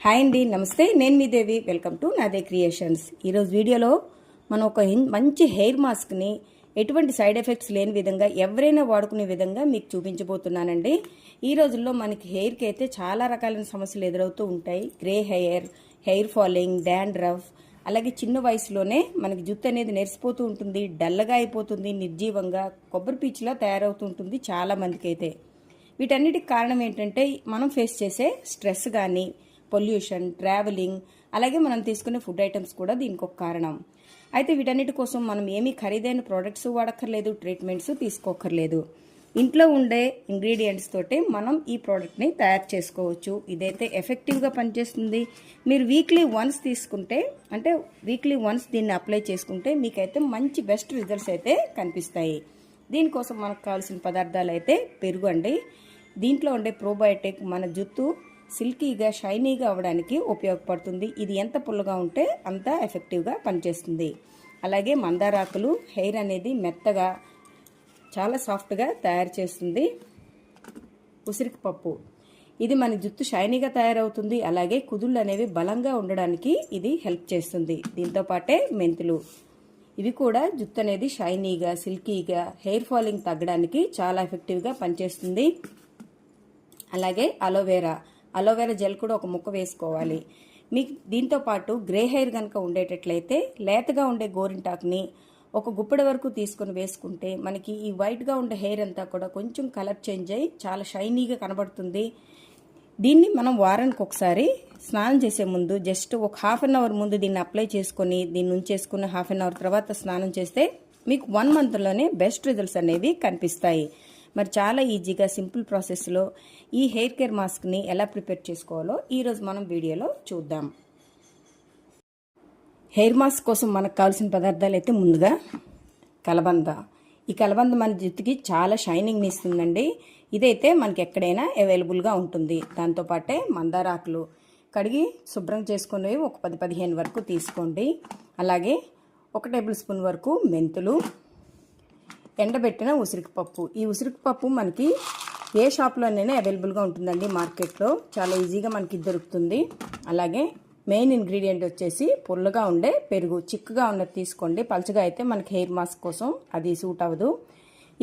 Hi అండి నమస్తే. నేను మీ Devi. Welcome to Nade creations. ఈరోజు వీడియోలో మనం ఒక హెన్- మంచి హెయిర్ మాస్క్ని ఎటువంటి సైడ్ ఎఫెక్ట్స్ లేని విధంగా ఎవరైనా వాడుకునే విధంగా మీకు చూపించబోతున్నానండి. ఈ రోజుల్లో మనకి హెయిర్కి అయితే చాలా రకాలైన సమస్యలు ఎదురవుతూ ఉంటాయి. Grey hair hair falling dandruff అలాగే చిన్న వయసులోనే మనకి జుట్టు అనేది నెరిసిపోతూ ఉంటుంది డల్లగా అయిపోతుంది నిర్జీవంగా కొబ్బరి పీచులా తయారవుతూ ఉంటుంది చాలా అయితే వీటన్నిటికి కారణం ఏంటంటే మనం ఫేస్ చేసే స్ట్రెస్ కానీ పొల్యూషన్ ట్రావెలింగ్ అలాగే మనం తీసుకునే ఫుడ్ ఐటమ్స్ కూడా దీనికి ఒక కారణం. అయితే వీటన్నిటి కోసం మనం ఏమీ ఖరీదైన ప్రోడక్ట్స్ వాడక్కర్లేదు ట్రీట్మెంట్స్ తీసుకోక్కర్లేదు. ఇంట్లో ఉండే ఇంగ్రీడియంట్స్ తోటే మనం ఈ ప్రోడక్ట్ని తయారు చేసుకోవచ్చు. ఇదైతే ఎఫెక్టివ్గా పనిచేస్తుంది. మీరు వీక్లీ వన్స్ తీసుకుంటే అంటే వీక్లీ వన్స్ దీన్ని అప్లై చేసుకుంటే మీకైతే మంచి బెస్ట్ రిజల్ట్స్ అయితే కనిపిస్తాయి. దీనికోసం మనకు కావాల్సిన పదార్థాలు అయితే పెరుగు అండి దీంట్లో ఉండే ప్రోబయోటిక్ మన జుట్టు సిల్కీగా షైనీగా అవ్వడానికి ఉపయోగపడుతుంది. ఇది ఎంత పుల్లగా ఉంటే అంత ఎఫెక్టివ్గా పనిచేస్తుంది. అలాగే మందారాకులు హెయిర్ అనేది మెత్తగా చాలా సాఫ్ట్గా తయారు చేస్తుంది. ఉసిరికి పప్పు ఇది మన జుట్టు షైనీగా తయారవుతుంది. అలాగే కుదుళ్ళు అనేవి బలంగా ఉండడానికి ఇది హెల్ప్ చేస్తుంది. దీంతో పాటే మెంతులు. ఇవి కూడా జుట్టు అనేది షైనీగా సిల్కీగా హెయిర్ ఫాలింగ్ తగ్గడానికి చాలా ఎఫెక్టివ్గా పనిచేస్తుంది. అలాగే అలోవెరా. అలోవెరా జెల్ కూడా ఒక ముక్క వేసుకోవాలి. మీకు దీంతో పాటు గ్రే హెయిర్ కనుక ఉండేటట్లయితే లేతగా ఉండే గోరింటాకుని ఒక గుప్పడి వరకు తీసుకొని వేసుకుంటే మనకి ఈ వైట్గా ఉండే హెయిర్ అంతా కూడా కొంచెం కలర్ చేంజ్ అయ్యి చాలా షైనీగా కనబడుతుంది. దీన్ని మనం వారానికి ఒకసారి స్నానం చేసే ముందు జస్ట్ ఒక హాఫ్ అన్ అవర్ ముందు దీన్ని అప్లై చేసుకొని దీన్ని ఉంచేసుకుని హాఫ్ అన్ అవర్ తర్వాత స్నానం చేస్తే మీకు వన్ మంత్లోనే బెస్ట్ రిజల్ట్స్ అనేవి కనిపిస్తాయి. మరి చాలా ఈజీగా సింపుల్ ప్రాసెస్లో ఈ హెయిర్ కేర్ మాస్క్ని ఎలా ప్రిపేర్ చేసుకోవాలో ఈరోజు మనం వీడియోలో చూద్దాం. హెయిర్ మాస్క్ కోసం మనకు కావాల్సిన పదార్థాలు అయితే ముందుగా కలబంద. ఈ కలబంద మన జుట్టుకి చాలా షైనింగ్ ఇస్తుందండి. ఇదైతే మనకి ఎక్కడైనా అవైలబుల్గా ఉంటుంది. దాంతోపాటే మందారాకులు కడిగి శుభ్రం చేసుకునేవి ఒక పది పదిహేను వరకు తీసుకోండి. అలాగే ఒక టేబుల్ స్పూన్ వరకు మెంతులు ఎండబెట్టిన ఉసిరికపప్పు ఈ ఉసిరికపప్పు మనకి ఏ షాప్లోనైనా అవైలబుల్గా ఉంటుందండి మార్కెట్లో. చాలా ఈజీగా మనకి దొరుకుతుంది. అలాగే మెయిన్ ఇంగ్రీడియంట్ వచ్చేసి పుల్లగా ఉండే పెరుగు. చిక్కగా ఉన్నది తీసుకోండి. పలుచగా అయితే మనకి హెయిర్ మాస్క్ కోసం అది సూట్ అవ్వదు.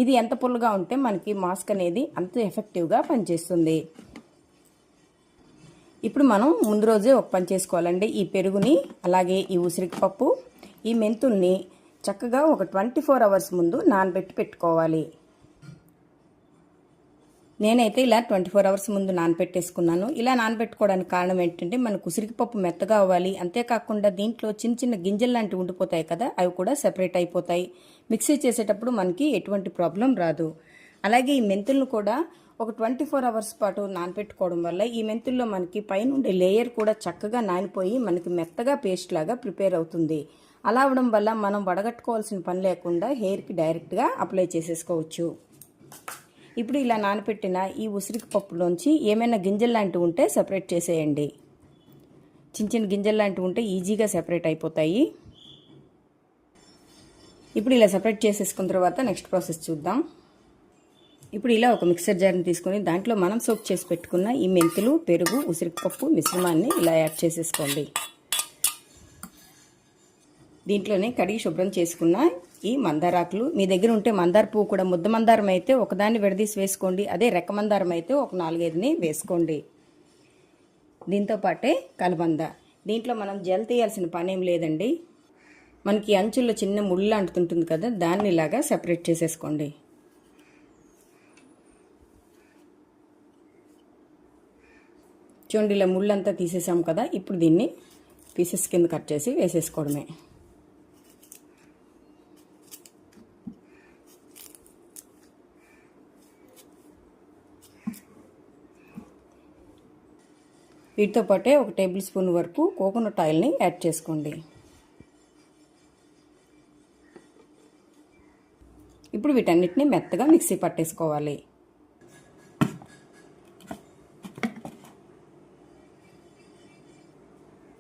ఇది ఎంత పుల్లగా ఉంటే మనకి మాస్క్ అనేది అంత ఎఫెక్టివ్గా పనిచేస్తుంది. ఇప్పుడు మనం ముందు రోజే ఒక పని చేసుకోవాలండి. ఈ పెరుగుని అలాగే ఈ ఉసిరికపప్పు ఈ మెంతుల్ని చక్కగా ఒక ట్వంటీ ఫోర్ అవర్స్ ముందు నానబెట్టి పెట్టుకోవాలి. నేనైతే ఇలా ట్వంటీ ఫోర్ అవర్స్ ముందు నానబెట్టేసుకున్నాను. ఇలా నానబెట్టుకోవడానికి కారణం ఏంటంటే మనకు ఉసిరికపప్పు మెత్తగా అవ్వాలి. అంతేకాకుండా దీంట్లో చిన్న చిన్న గింజలు లాంటివి ఉండిపోతాయి కదా అవి కూడా సెపరేట్ అయిపోతాయి. మిక్సీ చేసేటప్పుడు మనకి ఎటువంటి ప్రాబ్లం రాదు. అలాగే ఈ మెంతులను కూడా ఒక ట్వంటీ ఫోర్ అవర్స్ పాటు నానబెట్టుకోవడం వల్ల ఈ మెంతుల్లో మనకి పైన ఉండే లేయర్ కూడా చక్కగా నానిపోయి మనకి మెత్తగా పేస్ట్ లాగా ప్రిపేర్ అవుతుంది. అలా అవడం వల్ల మనం వడగట్టుకోవాల్సిన పని లేకుండా హెయిర్కి డైరెక్ట్గా అప్లై చేసేసుకోవచ్చు. ఇప్పుడు ఇలా నానబెట్టిన ఈ ఉసిరికి పప్పులోంచి ఏమైనా గింజలు లాంటివి ఉంటే సెపరేట్ చేసేయండి. చిన్న చిన్న గింజలు లాంటివి ఉంటే ఈజీగా సెపరేట్ అయిపోతాయి. ఇప్పుడు ఇలా సెపరేట్ చేసేసుకున్న తర్వాత నెక్స్ట్ ప్రాసెస్ చూద్దాం. ఇప్పుడు ఇలా ఒక మిక్సర్ జార్ని తీసుకొని దాంట్లో మనం సోప్ చేసి పెట్టుకున్న ఈ మెంతులు పెరుగు ఉసిరికపప్పు మిశ్రమాన్ని ఇలా యాడ్ చేసేసుకోండి. దీంట్లోనే కడిగి శుభ్రం చేసుకున్న ఈ మందారాకులు. మీ దగ్గర ఉంటే మందార పువ్వు కూడా ముద్ద మందారం అయితే ఒకదాన్ని విడదీసి వేసుకోండి. అదే రెక్క మందారం అయితే ఒక నాలుగైదుని వేసుకోండి. దీంతో పాటే కలబంద. దీంట్లో మనం జల్ తీయాల్సిన పని ఏం లేదండి. మనకి అంచుల్లో చిన్న ముళ్ళు అంటుతుంటుంది కదా దాన్ని ఇలాగా సెపరేట్ చేసేసుకోండి. చూడండి ఇలా ముళ్ళంతా తీసేసాం కదా ఇప్పుడు దీన్ని పీసెస్ కింద కట్ చేసి వేసేసుకోవడమే. వీటితో పాటే ఒక టేబుల్ స్పూన్ వరకు కోకోనట్ ఆయిల్ని యాడ్ చేసుకోండి. ఇప్పుడు వీటన్నిటిని మెత్తగా మిక్సీ పట్టేసుకోవాలి.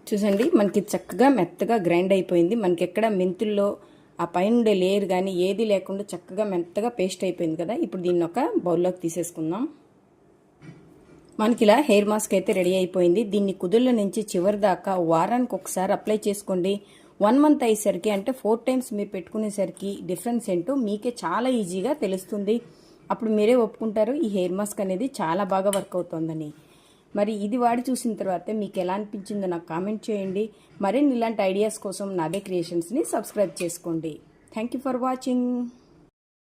చూసండి మనకి చక్కగా మెత్తగా గ్రైండ్ అయిపోయింది. మనకి ఎక్కడ మెంతుల్లో ఆ పైన ఉండే లేయర్ కానీ ఏది లేకుండా చక్కగా మెత్తగా పేస్ట్ అయిపోయింది కదా. ఇప్పుడు దీన్ని ఒక బౌల్లోకి తీసేసుకుందాం. మనకి ఇలా హెయిర్ మాస్క్ అయితే రెడీ అయిపోయింది. దీన్ని కుదుళ్ళ నుంచి చివరి దాకా వారానికి ఒకసారి అప్లై చేసుకోండి. వన్ మంత్ అయ్యేసరికి అంటే ఫోర్ టైమ్స్ మీరు పెట్టుకునేసరికి డిఫరెన్స్ ఏంటో మీకే చాలా ఈజీగా తెలుస్తుంది. అప్పుడు మీరే ఒప్పుకుంటారు ఈ హెయిర్ మాస్క్ అనేది చాలా బాగా వర్క్ అవుతుందని. మరి ఇది వాడి చూసిన తర్వాత మీకు ఎలా అనిపించిందో నాకు కామెంట్ చేయండి. మరిన్ని ఇలాంటి ఐడియాస్ కోసం నాదే క్రియేషన్స్ని సబ్స్క్రైబ్ చేసుకోండి. Thank you for watching